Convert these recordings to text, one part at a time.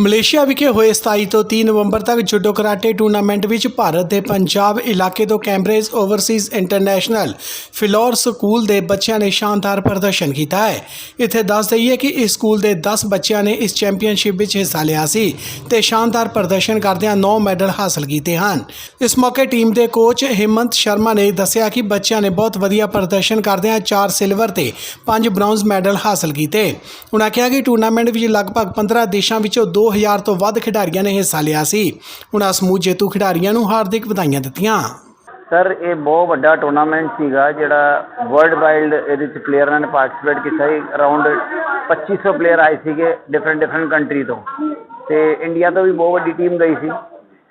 Malaysia ਵਿਖੇ ਹੋਏ 27 ਤੋਂ 30 ਨਵੰਬਰ ਤੱਕ ਜੂਡੋ ਕਰਾਟੇ ਟੂਰਨਾਮੈਂਟ ਵਿੱਚ ਭਾਰਤ ਦੇ ਪੰਜਾਬ ਇਲਾਕੇ ਤੋਂ Cambridge overseas international Phillaur school ਦੇ ਬੱਚਿਆਂ ਨੇ ਸ਼ਾਨਦਾਰ ਪ੍ਰਦਰਸ਼ਨ ਕੀਤਾ ਹੈ। ਇੱਥੇ ਦੱਸ ਦਈਏ ਕਿ ਇਸ ਸਕੂਲ ਦੇ 10 ਬੱਚਿਆਂ ਨੇ ਇਸ ਚੈਂਪੀਅਨਸ਼ਿਪ ਵਿੱਚ ਹਿੱਸਾ ਲਿਆ ਸੀ ਤੇ ਸ਼ਾਨਦਾਰ ਪ੍ਰਦਰਸ਼ਨ ਕਰਦਿਆਂ 9 ਮੈਡਲ ਹਾਸਲ ਕੀਤੇ ਹਨ। ਇਸ ਮੌਕੇ ਟੀਮ ਦੇ ਕੋਚ ਹਿੰਮਤ ਸ਼ਰਮਾ ਨੇ ਦੱਸਿਆ ਕਿ ਬੱਚਿਆਂ ਨੇ ਬਹੁਤ ਵਧੀਆ ਪ੍ਰਦਰਸ਼ਨ ਕਰਦਿਆਂ 4 ਸਿਲਵਰ ਤੇ 5 ਬ੍ਰੌਂਜ਼ ਮੈਡਲ ਹਾਸਲ ਕੀਤੇ। ਉਨ੍ਹਾਂ ਕਿਹਾ ਕਿ ਟੂਰਨਾਮੈਂਟ ਵਿੱਚ ਲਗਭਗ 15 ਦੇਸ਼ਾਂ ਵਿੱਚੋਂ 2000 ਤੋਂ ਵੱਧ ਖਿਡਾਰੀਆਂ ਨੇ ਹਿੱਸਾ ਲਿਆ ਸੀ। ਉਨ੍ਹਾਂ ਸਮੂਹ ਜੇਤੂ ਖਿਡਾਰੀਆਂ ਨੂੰ ਹਾਰਦਿਕ ਵਧਾਈਆਂ ਦਿੱਤੀਆਂ। ਸਰ, ਇਹ ਬਹੁਤ ਵੱਡਾ ਟੂਰਨਾਮੈਂਟ ਸੀਗਾ, ਜਿਹੜਾ ਵਰਲਡ ਵਾਈਡ ਇਹਦੇ ਵਿੱਚ ਪਲੇਅਰਾਂ ਨੇ ਪਾਰਟਿਸਿਪੇਟ ਕੀਤਾ ਸੀ। ਅਰਾਊਂਡ 2500 ਪਲੇਅਰ ਆਏ ਸੀਗੇ ਡਿਫਰੈਂਟ ਡਿਫਰੈਂਟ ਕੰਟਰੀ ਤੋਂ। ਤੇ ਇੰਡੀਆ ਤੋਂ ਵੀ ਬਹੁਤ ਵੱਡੀ ਟੀਮ ਗਈ ਸੀ।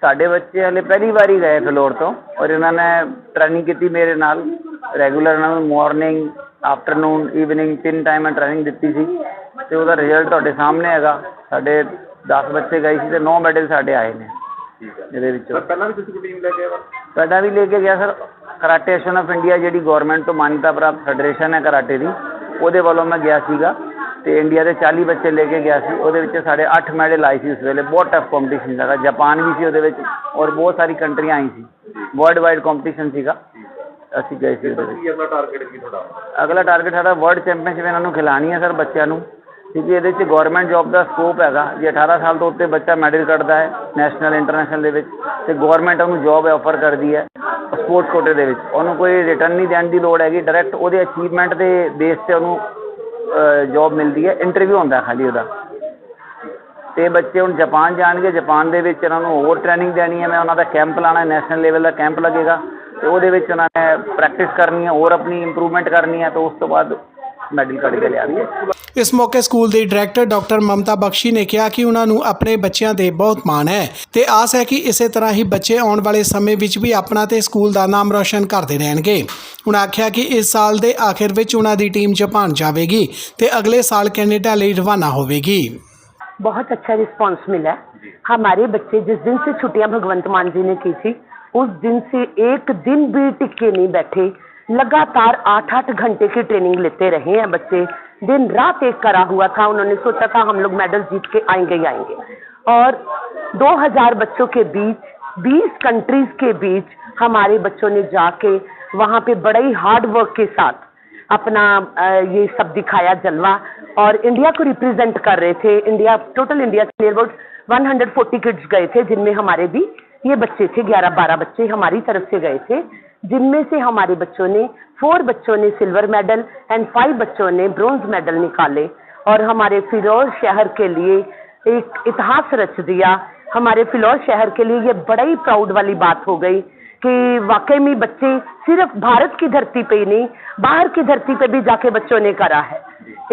ਸਾਡੇ ਬੱਚੇ ਹਲੇ ਪਹਿਲੀ ਵਾਰੀ ਗਏ ਫਲੋਰ ਤੋਂ ਔਰ ਇਹਨਾਂ ਨੇ ਟ੍ਰੇਨਿੰਗ ਕੀਤੀ ਮੇਰੇ ਨਾਲ। ਰੈਗੂਲਰ ਇਹਨਾਂ ਨੂੰ ਮਾਰਨਿੰਗ ਆਫਟਰਨੂਨ ਈਵਨਿੰਗ ਤਿੰਨ ਟਾਈਮ ਮੈਂ ਟ੍ਰੇਨਿੰਗ ਦਿੱਤੀ ਸੀ। ਤੇ ਉਹਦਾ ਰਿਜ਼ਲਟ ਤੁਹਾਡੇ ਸਾਹਮਣੇ ਹੈਗਾ। ਸਾਡੇ 10 ਬੱਚੇ ਗਏ ਸੀ ਤੇ 9 ਮੈਡਲ ਸਾਡੇ ਆਏ ਨੇ ਇਹਦੇ ਵਿੱਚੋਂ। ਪਹਿਲਾਂ ਵੀ ਤੁਸੀਂ ਕੋਈ ਟੀਮ ਲੈ ਕੇ ਆਏ ਹੋ ਸਾਡਾ ਵੀ ਲੈ ਕੇ ਗਿਆ sir. Karate association of India ਜਿਹੜੀ ਗਵਰਨਮੈਂਟ ਤੋਂ ਮਾਨਤਾ ਪ੍ਰਾਪਤ ਫੈਡਰੇਸ਼ਨ ਹੈ ਕਰਾਟੇ ਦੀ ਉਹਦੇ ਵੱਲੋਂ ਮੈਂ ਗਿਆ ਸੀਗਾ ਤੇ ਇੰਡੀਆ ਦੇ 40 ਬੱਚੇ ਲੈ ਕੇ ਗਿਆ ਸੀ। ਉਹਦੇ ਵਿੱਚ ਸਾਡੇ 8 ਮੈਡਲ ਆਏ ਸੀ ਉਸ ਵੇਲੇ। ਬਹੁਤ ਟਫ ਕੰਪੀਟੀਸ਼ਨ ਸੀਗਾ। ਜਾਪਾਨ ਵੀ ਸੀ ਉਹਦੇ ਵਿੱਚ ਔਰ ਬਹੁਤ ਸਾਰੀ ਕੰਟਰੀਆਂ ਆਈ ਸੀ। ਵਰਲਡ ਵਾਈਡ ਕੰਪੀਟੀਸ਼ਨ ਸੀਗਾ। ਅਸੀਂ ਗਏ ਸੀ ਉਹਦੇ ਵਿੱਚ। ਅਗਲਾ ਟਾਰਗੇਟ ਕੀ ਤੁਹਾਡਾ? ਅਗਲਾ ਟਾਰਗੇਟ ਸਾਡਾ ਵਰਲਡ ਚੈਂਪੀਅਨਸ਼ਿਪ ਇਹਨਾਂ ਨੂੰ ਖਿਲਾਣੀ ਹੈ ਸਰ ਬੱਚਿਆਂ ਨੂੰ। ਕਿਉਂਕਿ ਇਹਦੇ 'ਚ ਗੌਰਮੈਂਟ ਜੋਬ ਦਾ ਸਕੋਪ ਹੈਗਾ। ਜੇ 18 ਸਾਲ ਤੋਂ ਉੱਤੇ ਬੱਚਾ ਮੈਡਲ ਕੱਢਦਾ ਹੈ ਨੈਸ਼ਨਲ ਇੰਟਰਨੈਸ਼ਨਲ ਦੇ ਵਿੱਚ ਅਤੇ ਗੌਰਮੈਂਟ ਉਹਨੂੰ ਜੋਬ ਆਫਰ ਕਰਦੀ ਹੈ ਸਪੋਰਟਸ ਕੋਟੇ ਦੇ ਵਿੱਚ। ਉਹਨੂੰ ਕੋਈ ਰਿਟਰਨ ਨਹੀਂ ਦੇਣ ਦੀ ਲੋੜ ਹੈਗੀ। ਡਾਇਰੈਕਟ ਉਹਦੇ ਅਚੀਵਮੈਂਟ ਦੇ ਬੇਸ ਤੇ ਉਹਨੂੰ ਜੋਬ ਮਿਲਦੀ ਹੈ। ਇੰਟਰਵਿਊ ਹੁੰਦਾ ਖਾਲੀ ਉਹਦਾ। ਅਤੇ ਬੱਚੇ ਹੁਣ ਜਾਪਾਨ ਜਾਣਗੇ। ਜਾਪਾਨ ਦੇ ਵਿੱਚ ਇਹਨਾਂ ਨੂੰ ਹੋਰ ਟ੍ਰੇਨਿੰਗ ਦੇਣੀ ਹੈ। ਮੈਂ ਉਹਨਾਂ ਦਾ ਕੈਂਪ ਲਾਉਣਾ ਨੈਸ਼ਨਲ ਲੈਵਲ ਦਾ ਕੈਂਪ ਲੱਗੇਗਾ। ਅਤੇ ਉਹਦੇ ਵਿੱਚ ਉਹਨਾਂ ਨੇ ਪ੍ਰੈਕਟਿਸ ਕਰਨੀ ਹੈ। ਹੋਰ ਆਪਣੀ ਇੰਪਰੂਵਮੈਂਟ ਕਰਨੀ ਹੈ। ਤੇ ਉਸ ਤੋਂ ਬਾਅਦ ਮੈਡਲ ਕੱਢ ਕੇ ਲਿਆਉਣਗੇ ਇਸ ਮੌਕੇ ਸਕੂਲ ਦੀ ਡਾਇਰੈਕਟਰ ਡਾਕਟਰ ਮਮਤਾ ਬਖਸ਼ੀ ਨੇ ਕਿਹਾ ਕਿ ਉਹਨਾਂ ਨੂੰ ਆਪਣੇ ਬੱਚਿਆਂ ਤੇ ਬਹੁਤ ਮਾਣ ਹੈ ਤੇ ਆਸ ਹੈ ਕਿ ਇਸੇ ਤਰ੍ਹਾਂ ਹੀ ਬੱਚੇ ਆਉਣ ਵਾਲੇ ਸਮੇਂ ਵਿੱਚ ਵੀ ਆਪਣਾ ਤੇ ਸਕੂਲ ਦਾ ਨਾਮ ਰੌਸ਼ਨ ਕਰਦੇ ਰਹਿਣਗੇ ਉਹਨਾਂ ਆਖਿਆ ਕਿ ਇਸ ਸਾਲ ਦੇ ਆਖਿਰ ਵਿੱਚ ਉਹਨਾਂ ਦੀ ਟੀਮ ਜਾਪਾਨ ਜਾਵੇਗੀ ਤੇ ਅਗਲੇ ਸਾਲ ਕੈਨੇਡਾ ਲਈ ਰਵਾਨਾ ਹੋਵੇਗੀ बहुत अच्छा रिस्पांस मिला है हमारे बच्चे जिस दिन से छुट्टियां भगवंत मान जी ने की थी उस दिन से एक दिन भी टिके नहीं बैठे लगातार आठ आठ घंटे की ट्रेनिंग लेते रहे हैं बच्चे। दिन रात एक करा हुआ था, उन्होंने सोचा था हम लोग मेडल जीत के आएँगे ही आएँगे। और 2000 बच्चों के बीच 20 कंट्रीज़ के बीच हमारे बच्चों ने जाके वहाँ पे बड़े ही हार्ड वर्क के साथ अपना ये सब दिखाया जलवा। और इंडिया को रिप्रेजेंट कर रहे थे। इंडिया टोटल इंडिया से नियर अबाउट 140 किड्स गए थे, जिनमें हमारे भी ये बच्चे थे 11-12 बच्चे हमारी तरफ़ से गए थे, जिनमें से हमारे बच्चों ने फोर बच्चों ने सिल्वर मेडल एंड फाइव बच्चों ने ब्रॉन्ज मेडल निकाले और हमारे फिलौर शहर के लिए एक इतिहास रच दिया। हमारे फिलौर शहर के लिए ये बड़ा ही प्राउड वाली बात हो गई कि वाकई में बच्चे सिर्फ़ भारत की धरती पे ही नहीं, बाहर की धरती पे भी जाके बच्चों ने करा है।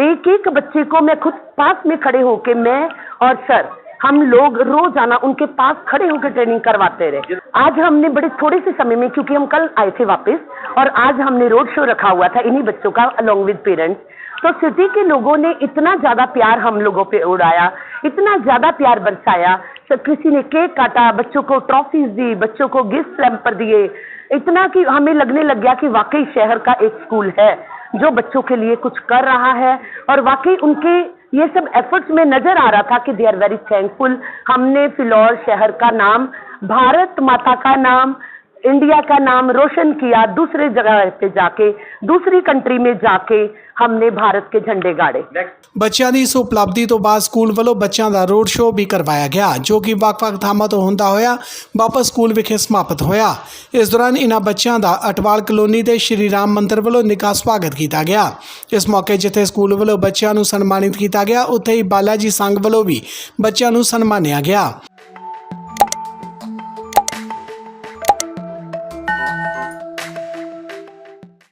एक एक बच्चे को मैं खुद पास में खड़े होके मैं और सर हम लोग रोज़ाना उनके पास खड़े होकर ट्रेनिंग करवाते रहे। आज हमने बड़े थोड़े से समय में क्योंकि हम कल आए थे वापस और आज हमने रोड शो रखा हुआ था इन्हीं बच्चों का अलोंग विद पेरेंट्स तो सिटी के लोगों ने इतना ज़्यादा प्यार हम लोगों पे उड़ाया इतना ज़्यादा प्यार बरसाया। सब किसी ने केक काटा बच्चों को ट्रॉफीज दी बच्चों को गिफ्ट पर दिए। इतना कि हमें लगने लग गया कि वाकई शहर का एक स्कूल है जो बच्चों के लिए कुछ कर रहा है और वाकई उनके ये सब एफर्ट्स में नजर आ रहा था कि दे आर वेरी थैंकफुल हमने फिलौर शहर का नाम भारत माता का नाम इंडिया का नाम रोशन किया दूसरे जगह पे जाके दूसरी कंट्री में जाके हमने भारत के झंडे गाड़े ਬੱਚਿਆਂ ਦੀ ਇਸ ਉਪਲਬਧੀ ਤੋਂ ਬਾਅਦ ਸਕੂਲ ਵੱਲੋਂ ਬੱਚਿਆਂ ਦਾ ਰੋਡ ਸ਼ੋਅ ਵੀ ਕਰਵਾਇਆ ਗਿਆ ਜੋ ਕਿ ਵੱਖ-ਵੱਖ ਥਾਵਾਂ ਤੋਂ ਹੁੰਦਾ ਹੋਇਆ ਵਾਪਸ ਸਕੂਲ ਵਿਖੇ ਸਮਾਪਤ ਹੋਇਆ ਇਸ ਦੌਰਾਨ ਇਹਨਾਂ ਬੱਚਿਆਂ ਦਾ ਅਟਵਾਲ ਕਲੋਨੀ ਦੇ ਸ਼੍ਰੀ ਰਾਮ ਮੰਦਿਰ ਵੱਲੋਂ ਨਿੱਘਾ ਸਵਾਗਤ ਕੀਤਾ ਗਿਆ ਇਸ ਮੌਕੇ ਜਿੱਥੇ ਸਕੂਲ ਵੱਲੋਂ ਬੱਚਿਆਂ ਨੂੰ ਸਨਮਾਨਿਤ ਕੀਤਾ ਗਿਆ ਉੱਥੇ ਹੀ ਬਾਲਾ ਜੀ ਸੰਘ ਵੱਲੋਂ ਵੀ ਬੱਚਿਆਂ ਨੂੰ ਸਨਮਾਨਿਆ ਗਿਆ